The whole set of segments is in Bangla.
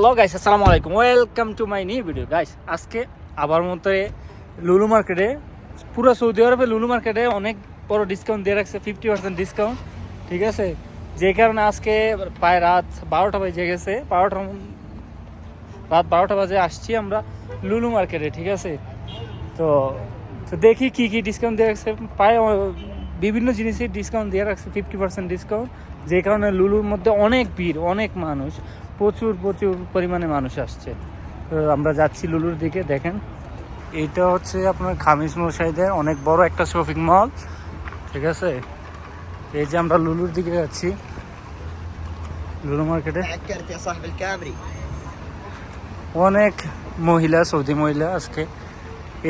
হ্যালো গাইস আসসালামু আলাইকুম। Welcome to my new video guys আজকে আবার মতো লুলু মার্কেটে পুরো সৌদি আরবে লুলু মার্কেটে অনেক বড় ডিসকাউন্ট দিয়ে রাখছে ফিফটি পার্সেন্ট ডিসকাউন্ট ঠিক আছে? যে কারণে আজকে প্রায় রাত বারোটা বাজে গেছে, বারোটা রাত বারোটা বাজে আসছি আমরা লুলু মার্কেটে ঠিক আছে? তো তো দেখি কি কি ডিসকাউন্ট দিয়ে রাখছে। প্রায় বিভিন্ন জিনিসের ডিসকাউন্ট দিয়ে রাখছে ফিফটি পার্সেন্ট ডিসকাউন্ট যে কারণে লুলুর মধ্যে অনেক ভিড়, অনেক মানুষ। প্রচুর প্রচুর পরিমাণে মানুষ আসছে। তো আমরা যাচ্ছি লুলুর দিকে, দেখেন। এটা হচ্ছে আপনার খামিজ মশাইদের অনেক বড় একটা শপিং মল, ঠিক আছে? এই যে আমরা লুলুর দিকে যাচ্ছি। লুলু মার্কেটে। অনেক মহিলা, সৌদি মহিলা আজকে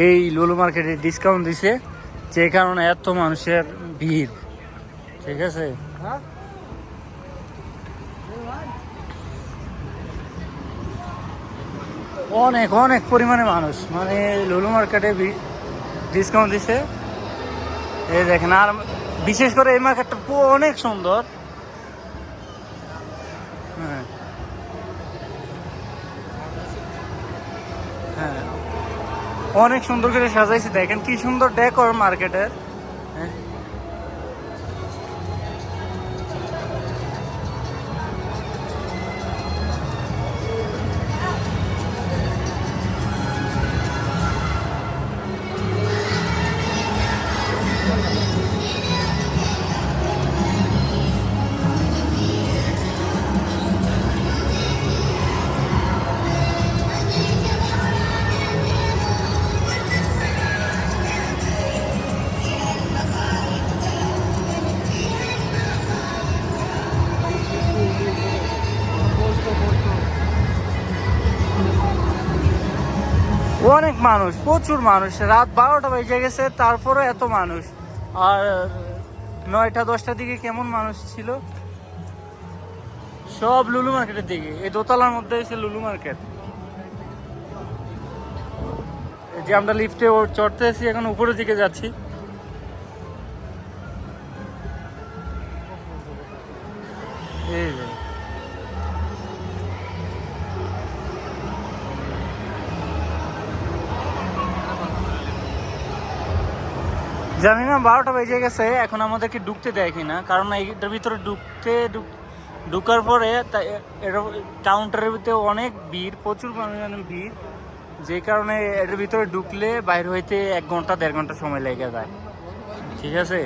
এই লুলু মার্কেটে ডিসকাউন্ট দিছে, যে কারণে এত মানুষের ভিড়, ঠিক আছে? হ্যাঁ? অনেক অনেক পরিমাণে মানুষ। মানে লুলু মার্কেটে ডিসকাউন্ট দিছে। এই দেখেন, আর বিশেষ করে এই মার্কেটটা অনেক সুন্দর। হ্যাঁ। হ্যাঁ। অনেক সুন্দর করে সাজাইছে। দেখেন কি সুন্দর ডেকর মার্কেটের অনেক মানুষ, প্রচুর মানুষ। রাত বারোটা বেজে গেছে তারপরে এত মানুষ। আর নয়টা, দশটার দিকে কেমন মানুষ ছিল? সব লুলু মার্কেটের দিকে। এই দোতলার মধ্যে এসে লুলু মার্কেট। যে আমরা লিফটে চড়তে এসেছি এখন উপরের দিকে যাচ্ছি। এই জানি না বারোটা বেজে গেছে, এখন আমাদেরকে ঢুকতে দেয় কিনা, কারণ এইটার ভিতরে ঢুকতে ঢুকার পরে কাউন্টারের ভিতরে অনেক ভিড়, প্রচুর পরিমাণে ভিড়, যে কারণে এটার ভিতরে ঢুকলে বাইরে হইতে এক ঘণ্টা, দেড় ঘণ্টা সময় লেগে যায়। ঠিক আছে?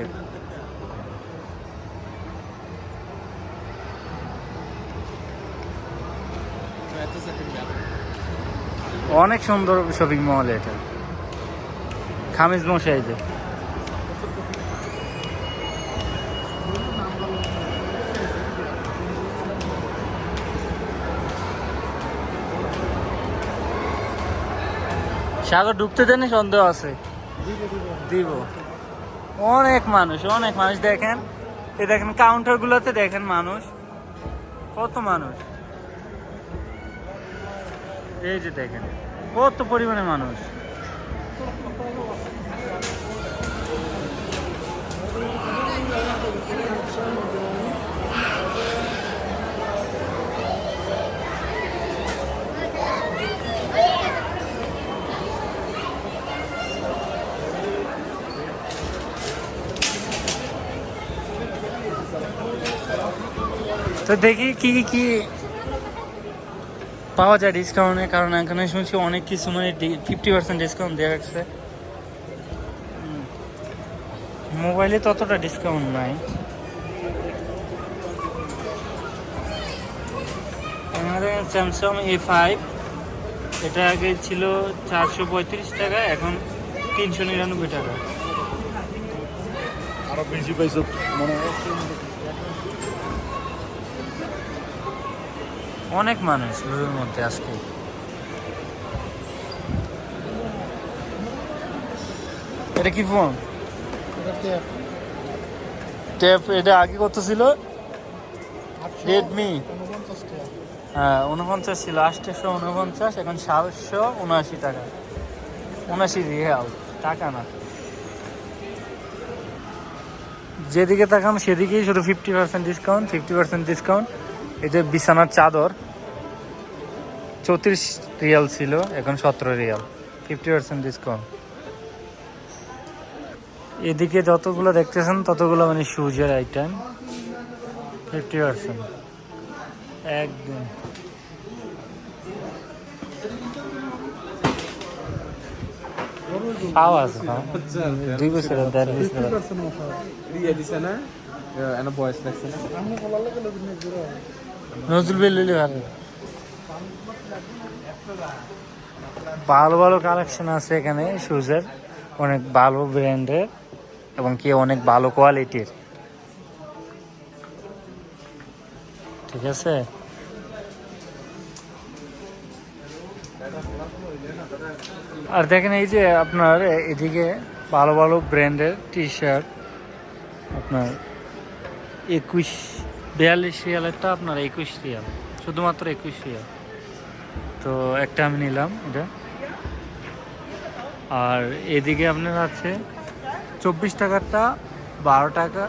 অনেক সুন্দর শপিং মল এটা। খামিজ মশাইদের। সাগর ঢুকতে দেনি সন্দেহ আছে। দিব। অনেক মানুষ অনেক মানুষ দেখেন। এ দেখেন কাউন্টার গুলোতে দেখেন মানুষ। কত মানুষ। এই যে দেখেন, কত পরিমাণে মানুষ। তো দেখি কি কি পাওয়া যায় ডিসকাউন্টে কারণ এখানে শুনছি অনেক কিছু মানে ফিফটি পার্সেন্ট ডিসকাউন্ট দেওয়া যাচ্ছে মোবাইলে ততটা ডিসকাউন্ট নাই। স্যামসাং এ ফাইভ এটা আগে ছিল চারশো পঁয়ত্রিশ টাকা, এখন তিনশো নিরানব্বই টাকা। আরও বেশি মনে হয়। অনেক মানুষ লুলুর মধ্যে আজকে। এটা কি ফোন ট্যাপ এটা আগে কত ছিল? রেডমি হ্যাঁ উনপঞ্চাশ ছিল আটশোশো উনপঞ্চাশ এখন সাতশো উনআশি টাকা। উনআশি রিয়াল টাকা না। যেদিকে তাকাম সেদিকেই শুধু fifty percent discount fifty percent discount এটা বিছানার চাদর চৌত্রিশ রিয়াল ছিল এখন সতেরো রিয়াল ফিফটি পার্সেন্ট ডিসকাউন্ট এদিকে যতগুলো দেখতেছেন ততগুলো মানে শুজের আইটেম ফিফটি পার্সেন্ট একদম। পাওয়া আছে দুই বছর দেড় বছর দিয়ে দিছে না? এনে বয়স লাগছে না? নজরুল বেলুলি ভালো। ভালো ভালো কালেকশন আছে এখানে শুজের অনেক ভালো ব্র্যান্ডের এবং কি অনেক ভালো কোয়ালিটির ঠিক আছে? আর দেখেন এই যে আপনার এদিকে ভালো ভালো ব্র্যান্ডের টি শার্ট আপনার একুশ বিয়াল্লিশ রিয়ালেরটা আপনার একুশ রিয়াল, শুধুমাত্র একুশ রিয়াল। তো একটা আমি নিলাম এটা। আর এদিকে আপনার আছে চব্বিশ টাকারটা বারো টাকা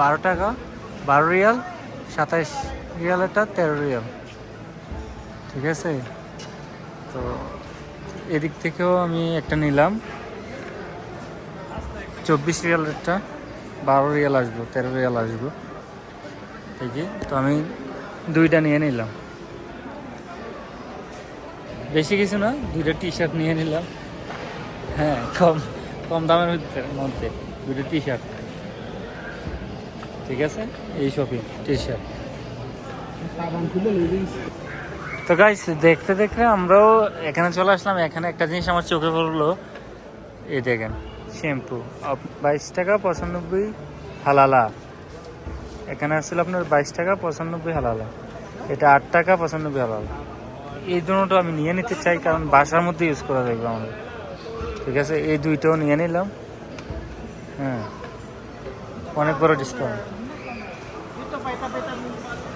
বারো টাকা, বারো রিয়াল, সাতাইশ রিয়ালেরটা তেরো রিয়াল। ঠিক আছে? তো এদিক থেকেও আমি একটা নিলাম। চব্বিশ রিয়ালেরটা, বারো রিয়াল আসব, তেরো রিয়াল আসব। যে তো আমি দুইটা নিয়ে নিলাম। বেশি কিছু না, দুইটা টি শার্ট নিয়ে নিলাম। হ্যাঁ কম কম দামের মধ্যে মধ্যে দুটো টি শার্ট ঠিক আছে? এই শপিং টি শার্ট তো গাইস দেখতে দেখতে আমরাও এখানে চলে আসলাম। এখানে একটা জিনিস আমার চোখে পড়ল। এই দেখেন শ্যাম্পু বাইশ টাকা পঁচানব্বই হালালা। এখানে আসছিল আপনার বাইশ টাকা পঁচানব্বই হালালা। এটা আট টাকা পঁচানব্বই হালালা। এই দুটো আমি নিয়ে নিতে চাই কারণ বাসার মধ্যে ইউজ করা যাবে আমাদের। ঠিক আছে এই দুইটাও নিয়ে নিলাম। হ্যাঁ। অনেক বড় ডিসকাউন্ট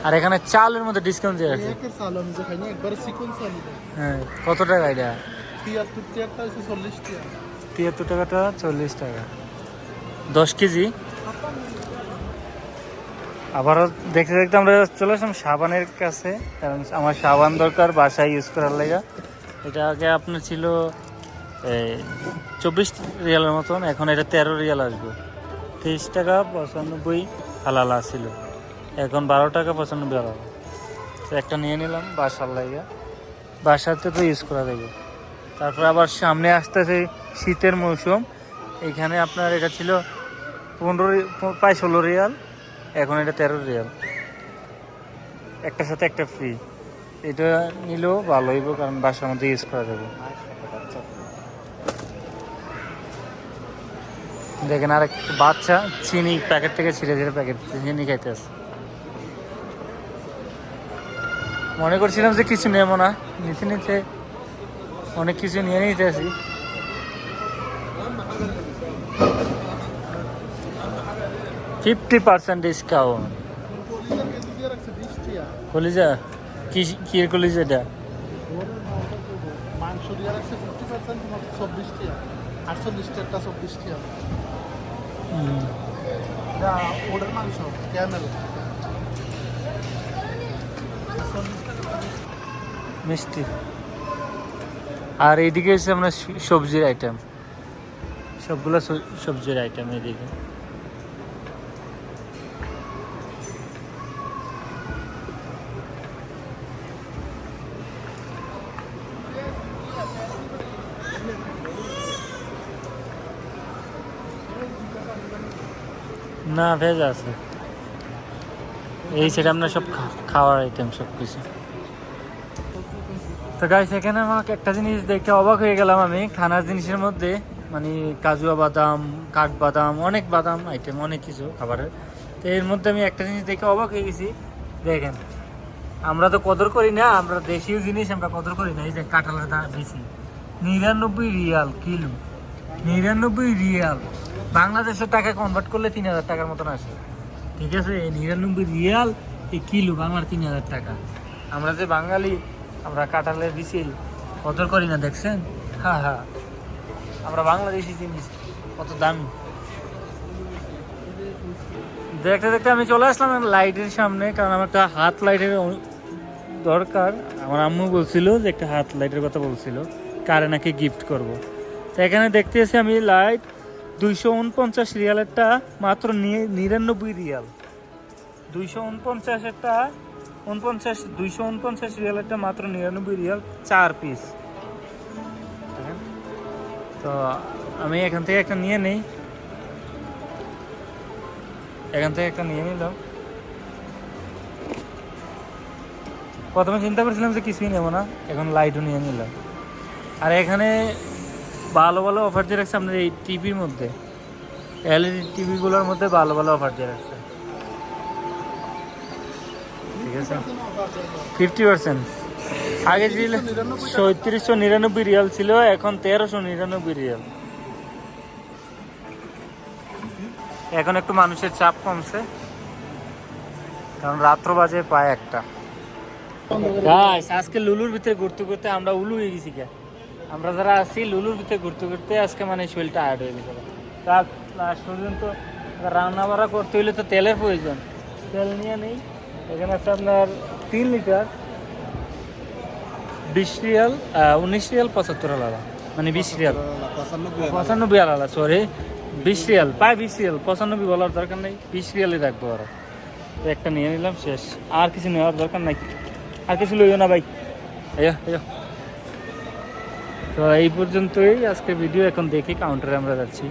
আর এখানে চালের মধ্যে ডিসকাউন্ট দিয়ে আছে। হ্যাঁ কত টাকা এটা? তিয়াত্তর টাকাটা চল্লিশ টাকা। দশ কেজি? আবারও দেখতে দেখতে আমরা চলে আসলাম সাবানের কাছে, কারণ আমার সাবান দরকার, বাসায় ইউজ করার লেগা। এটা আগে আপনার ছিল চব্বিশ রিয়ালের মতন, এখন এটা তেরো রিয়াল আসবে। তেইশ টাকা পঁচানব্বই হালালা ছিল এখন বারো টাকা পঁচানব্বই হালালা। তো একটা নিয়ে নিলাম বাসার লাগা। বাসাতে তো ইউজ করা যাবে। তারপর আবার সামনে আসতে আসতেছে শীতের মৌসুম। এখানে আপনার এটা ছিল পনেরো প্রায় ষোলো রিয়াল। এখন এটা তেরো রিয়াল। একটার সাথে একটা ফ্রি এটা নিলেও ভালো হইব, কারণ বাসার মধ্যে ইউজ করা যাবে। দেখেন আর এক বাচ্চা, চিনি প্যাকেট থেকে ছিঁড়ে ছিঁড়ে প্যাকেট চিনি খাইতে আছে। মনে করছিলাম যে কিছু নেব না, নিতে নিতে অনেক কিছু নিয়ে নিতে আসি। ফিফটি পার্সেন্ট ডিসকাউন্ট কলিজা কি কি কলিজা এটা? মাংস দিয়ে রাখছে ফিফটি পার্সেন্ট তোমার চব্বিশ টিয়া আটচল্লিশ টিয়ারটা চব্বিশ টিয়া ওটার মাংস ক্যামেল মিষ্টি। আর এইদিকে হচ্ছে সবজির আইটেম সবগুলো সবজির আইটেম এইদিকে না, ভেজ আছে। এই সেটা আপনার সব খাওয়ার আইটেম সব কিছু। তো গাইস এখানে আমাকে একটা জিনিস দেখে অবাক হয়ে গেলাম আমি। খানার জিনিসের মধ্যে মানে কাজুয়া বাদাম, কাঠবাদাম, অনেক বাদাম আইটেম অনেক কিছু খাবারের। তো এর মধ্যে আমি একটা জিনিস দেখে অবাক হয়ে গেছি। দেখেন, আমরা তো কদর করি না, আমরা দেশীয় জিনিস আমরা কদর করি না। এই যে কাঁঠালের দাম বেশি। নিরানব্বই রিয়াল কিলো। নিরানব্বই রিয়াল। বাংলাদেশের টাকা কনভার্ট করলে তিন হাজার টাকার মতন আসে। ঠিক আছে? নিরানব্বই রিয়াল, এই কিলো বাংলার তিন হাজার টাকা। আমরা যে বাঙালি, আমরা কাঁঠালের বেশি কদর করি না, দেখছেন? হ্যাঁ হ্যাঁ আমরা বাংলাদেশি জিনিস, কত দামি। দেখতে দেখতে আমি চলে আসলাম লাইটের সামনে, কারণ আমার একটা হাত লাইটের দরকার। আমার আম্মু বলছিল যে একটা হাত লাইটের কথা বলছিল, কারে নাকি গিফট করব। তো এখানে দেখতেছি আমি লাইট দুইশো উনপঞ্চাশ রিয়ালেরটা মাত্র নিরানব্বই রিয়াল। দুইশো উনপঞ্চাশেরটা, উনপঞ্চাশ, দুইশো উনপঞ্চাশ রিয়ালেরটা মাত্র নিরানব্বই রিয়াল চার পিস তো আমি এখান থেকে একটা নিয়ে নেই। এখান থেকে একটা নিয়ে নিলাম। প্রথমে চিন্তা করেছিলাম যে কিছুই নেব না, এখন লাইটও নিয়ে নিলাম। আর এখানে ভালো ভালো অফার দিয়ে রাখছে আপনার এই টিভির মধ্যে। এলইডি টিভিগুলোর মধ্যে ভালো ভালো অফার দিয়ে রাখছে। ঠিক আছে? ফিফটি পার্সেন্ট আগে ছিল সৈত্রিশশো নিরানব্বই রিয়াল ছিল, এখন তেরোশো নিরানব্বই রিয়াল এখন একটু মানুষের চাপ কমছে। কারণ রাত্র বাজে পায় একটা। আজকে লুলুর ভিতরে ঘুরতে ঘুরতে আমরা উলু হয়ে গেছি কে আমরা যারা আছি লুলুর ভিতরে ঘুরতে ঘুরতে আজকে মানে শরীরটা টায়ার্ড হয়ে গেছে। তার লাস্ট পর্যন্ত রান্না বাড়া করতে হইলে তো তেলের প্রয়োজন। তেল নিয়ে নেই। এখানে আছে আপনার তিন লিটার। বিশ রিয়াল উনিশ রিয়াল পঁচাত্তর আলাদা মানে বিশ রিয়াল। পঁচানব্বই আলাদা সরি বিশ রিয়াল প্রায় বিশ রিয়াল পঁচানব্বই বলার দরকার নেই বিশ রিয়ালই রাখব আর। একটা নিয়ে নিলাম শেষ। আর কিছু নেওয়ার দরকার নাই। আর কিছু লইও না ভাই। আয়া আয়া। তো এই পর্যন্তই আজকে ভিডিও এখন দেখি কাউন্টারে আমরা যাচ্ছি।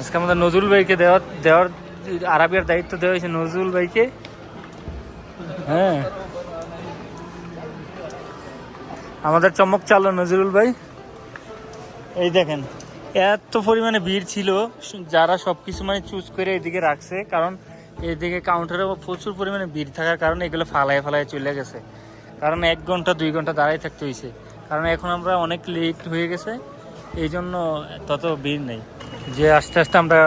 আজকে আমাদের নজরুল ভাইকে দেওয়ার দেওয়ার আরাবিয়ার দায়িত্ব দেওয়া হয়েছে নজরুল ভাইকে। হ্যাঁ। আমাদের চমক চালো, নজরুল ভাই। এই দেখেন, এত পরিমাণে ভিড় ছিল, যারা সব কিছু মানে চুজ করে এদিকে রাখছে, কারণ এদিকে কাউন্টারে প্রচুর পরিমাণে ভিড় থাকার কারণে এগুলো ফালায় ফালায় চলে গেছে। কারণ এক ঘণ্টা, দুই ঘণ্টা দাঁড়াই থাকতে হয়েছে। কারণ এখন আমরা অনেক লেট হয়ে গেছে এই জন্য তত ভিড় নেই। যে আস্তে আস্তে আমরা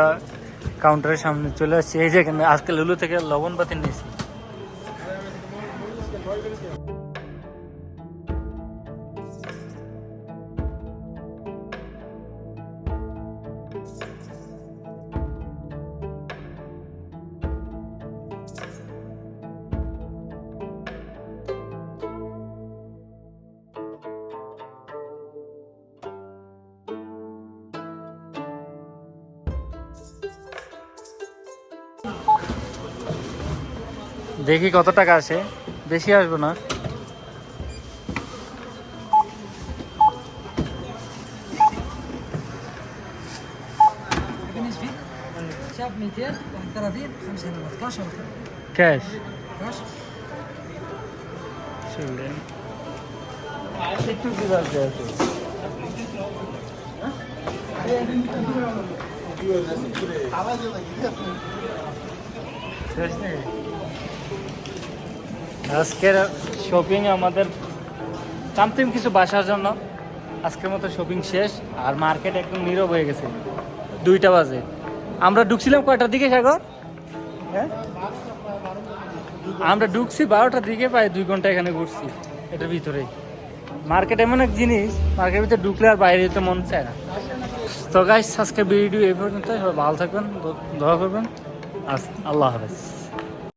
কাউন্টারের সামনে চলে আসছি। এই যে আজকে লুলু থেকে লবণ পাতি নিয়েছি। দেখি কত টাকা আসে বেশি আসবো না بالنسبة شاب 200 31 5 هلوات كاش ولا ক্যাশ كاش একটু কি বাজে আছে শেষ নেই? আজকের শপিং আমাদের সামথিং কিছু বাসার জন্য। আজকের মতো শপিং শেষ, আর মার্কেট একদম নীরব হয়ে গেছে। দুইটা বাজে। আমরা ঢুকছিলাম কয়টার দিকে, সাগর? হ্যাঁ? আমরা ঢুকছি বারোটার দিকে, প্রায় দুই ঘণ্টা এখানে ঘুরছি, এটার ভিতরেই মার্কেট এমন এক জিনিস মার্কেটের ভিতরে ঢুকলে আর বাইরে যেতে মন চায় না। তো গাইস আজকে ভিডিও এই পর্যন্ত সবাই ভালো থাকবেন, দোয়া করবেন। আল্লাহ হাফেজ।